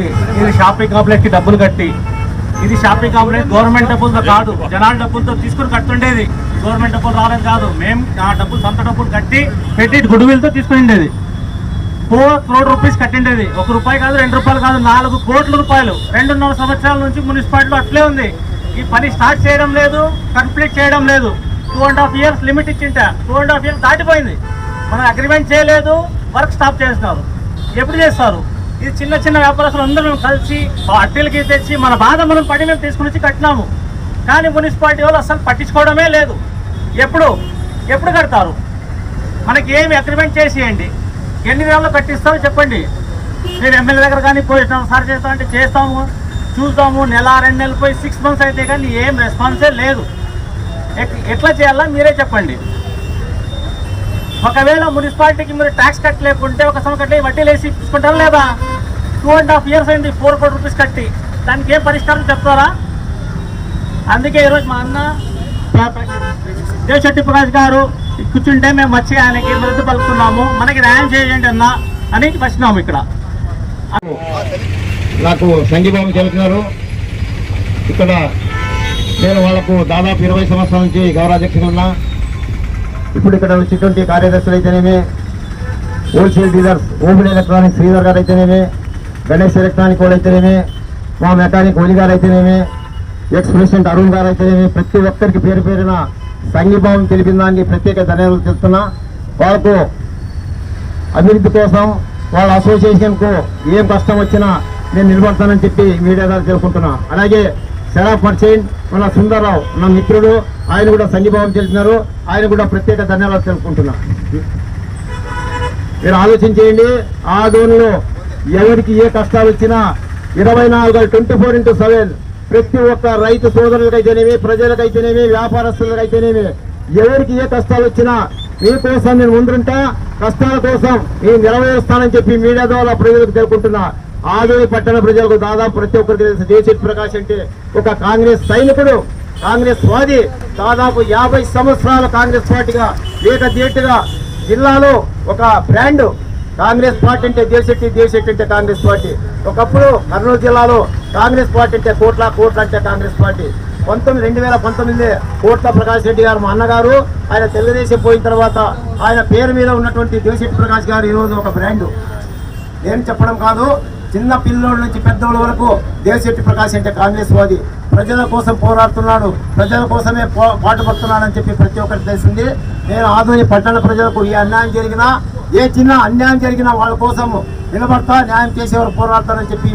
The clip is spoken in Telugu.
ఇది- షాపింగ్ కాంప్లెక్స్కి డబ్బులు కట్టి. ఇది షాపింగ్ కాంప్లెక్స్ గవర్నమెంట్ డబ్బులతో కాదు. జనాల డబ్బులతో తీసుకుని కట్టుండేది. గవర్నమెంట్ డబ్బులు రాలేదు కాదు. మేము ఆ డబ్బులు సొంత డబ్బులు కట్టి పెట్టి గుడివిల్తో తీసుకుని ఉండేది. ఫోర్ క్రోడ్ రూపీస్ కట్టిండేది. ఒక రూపాయి కాదు రెండు రూపాయలు కాదు నాలుగు కోట్ల రూపాయలు. రెండున్నర సంవత్సరాల నుంచి మున్సిపాలిటీలో అట్లే ఉంది. ఈ పని స్టార్ట్ చేయడం లేదు కంప్లీట్ చేయడం లేదు. Two and half years limit ఇచ్చింట. Two and half years దాటిపోయింది. మనం అగ్రిమెంట్ చేయలేదు వర్క్ స్టాప్ చేస్తున్నారు. ఎప్పుడు చేస్తారు? ఇది చిన్న చిన్న వ్యాపారస్తులు అందరూ మేము కలిసి అట్టెలకి తెచ్చి మన బాధ మనం పడి మేము తీసుకుని వచ్చి కట్టినాము. కానీ మున్సిపాలిటీ వాళ్ళు అసలు పట్టించుకోవడమే లేదు. ఎప్పుడు? ఎప్పుడు కడతారు? మనకి ఏమి అగ్రిమెంట్ చేసేయండి. ఎన్ని నెలలు కట్టిస్తారో చెప్పండి. నేను ఎమ్మెల్యే దగ్గర కానీ పోయిస్తాం సార్ చేస్తామంటే చేస్తాము. చూస్తాము నెల రెండు నెలలు పోయి సిక్స్ మంత్స్ అయితే కానీ ఏం రెస్పాన్సే లేదు. ఎట్- ఎట్లా చేయాలా మీరే చెప్పండి. ఒకవేళ మున్సిపాలిటీకి మీరు ట్యాక్స్ కట్టలేకుంటే ఒక సంవత్సరం కట్టి వడ్డీలు వేసి తీసుకుంటారా లేదా? టూ అండ్ హాఫ్ ఇయర్స్ అయింది ఫోర్ కోటి రూపీస్ కట్టి. దానికి ఏం పరిష్కారం చెప్తారా? అందుకే ఈరోజు మా అన్న దేవశెట్టి ప్రకాష్ గారు కూర్చుంటే మేము వచ్చి ఆయనకి మద్దతు పలుకుతున్నాము. మనకి న్యాయం చేయండి అన్న అని వచ్చినాము ఇక్కడ. నాకు సంఘీభావం చెబుతున్నారు. ఇక్కడ నేను వాళ్ళకు దాదాపు ఇరవై సంవత్సరాల నుంచి గౌరవాధ్యక్షుడు ఉన్నా. ఇప్పుడు ఇక్కడ వచ్చేటువంటి కార్యదర్శులు అయితేనేమి wholesale dealers open electronic Sridhar garu అయితేనేమి గణేష్ ఎలక్ట్రానిక్ వాళ్ళు అయితేనేమి మా మెకానిక్ ఓలి గారు అయితేనేమి ఎక్స్ ప్రెసిడెంట్ అరుణ్ గారు అయితేనేమి ప్రతి ఒక్కరికి పేరు పేరున సంఘీభావం తెలిపిన దానికి ప్రత్యేక ధన్యవాదాలు తెలుస్తున్నా వాళ్ళకు అభివృద్ధి కోసం వాళ్ళ అసోసియేషన్కు ఏం కష్టం వచ్చినా నేను నిలబడతానని చెప్పి మీడియా ద్వారా తెలుపుకుంటున్నా. అలాగే శరాఫ్ మర్చెంట్ మన సుందరరావు నా మిత్రుడు ఆయన కూడా సన్నిభావం తెలిసినారు ఆయన కూడా ప్రత్యేక ధన్యవాదాలు తెలుపుకుంటున్నా. మీరు ఆలోచించేయండి ఆ జోన్లో ఎవరికి ఏ కష్టాలు వచ్చినా ఇరవై నాలుగు ట్వంటీ ఫోర్ ఇంటూ సెవెన్ ప్రతి ఒక్క రైతు సోదరులకైతేనేమి ప్రజలకైతేనేమి వ్యాపారస్తులకైతేనేమి ఎవరికి ఏ కష్టాలు వచ్చినా మీకోసం నేను ముందుంటా కష్టాల కోసం నేను నెరవేరుస్తానని చెప్పి మీడియా ద్వారా ప్రజలకు తెలుపుకుంటున్నా. ఆదోని పట్టణ ప్రజలకు దాదాపు ప్రతి ఒక్కరికి తెలుసు. జయశెట్టి ప్రకాష్ అంటే ఒక కాంగ్రెస్ సైనికుడు కాంగ్రెస్ వాది. దాదాపు యాభై సంవత్సరాల కాంగ్రెస్ పార్టీగా ఏకదేటుగా జిల్లాలో ఒక బ్రాండ్. కాంగ్రెస్ పార్టీ అంటే దేశెట్టి దేశెట్టి అంటే కాంగ్రెస్ పార్టీ. ఒకప్పుడు కర్నూలు జిల్లాలో కాంగ్రెస్ పార్టీ అంటే కోట్ల కోట్ల అంటే కాంగ్రెస్ పార్టీ. పంతొమ్మిది రెండు వేల పంతొమ్మిది కోట్ల ప్రకాష్ రెడ్డి గారు మా అన్నగారు ఆయన తెలుగుదేశం పోయిన తర్వాత ఆయన పేరు మీద ఉన్నటువంటి దేశెట్టి ప్రకాష్ గారు ఈరోజు ఒక బ్రాండ్. నేను చెప్పడం కాదు చిన్న పిల్లోడి నుంచి పెద్దోళ్ళ వరకు దేశెట్టి ప్రకాష్ అంటే కాంగ్రెస్ వాది. ప్రజల కోసం పోరాడుతున్నాడు. ప్రజల కోసమే పో పాటుపడుతున్నాడని చెప్పి ప్రతి ఒక్కరికి తెలిసింది. నేను ఆధునిక పట్టణ ప్రజలకు ఏ అన్యాయం జరిగినా ఏ చిన్న అన్యాయం జరిగినా వాళ్ళ కోసం నిలబడతా న్యాయం చేసేవారు పోరాడతానని చెప్పి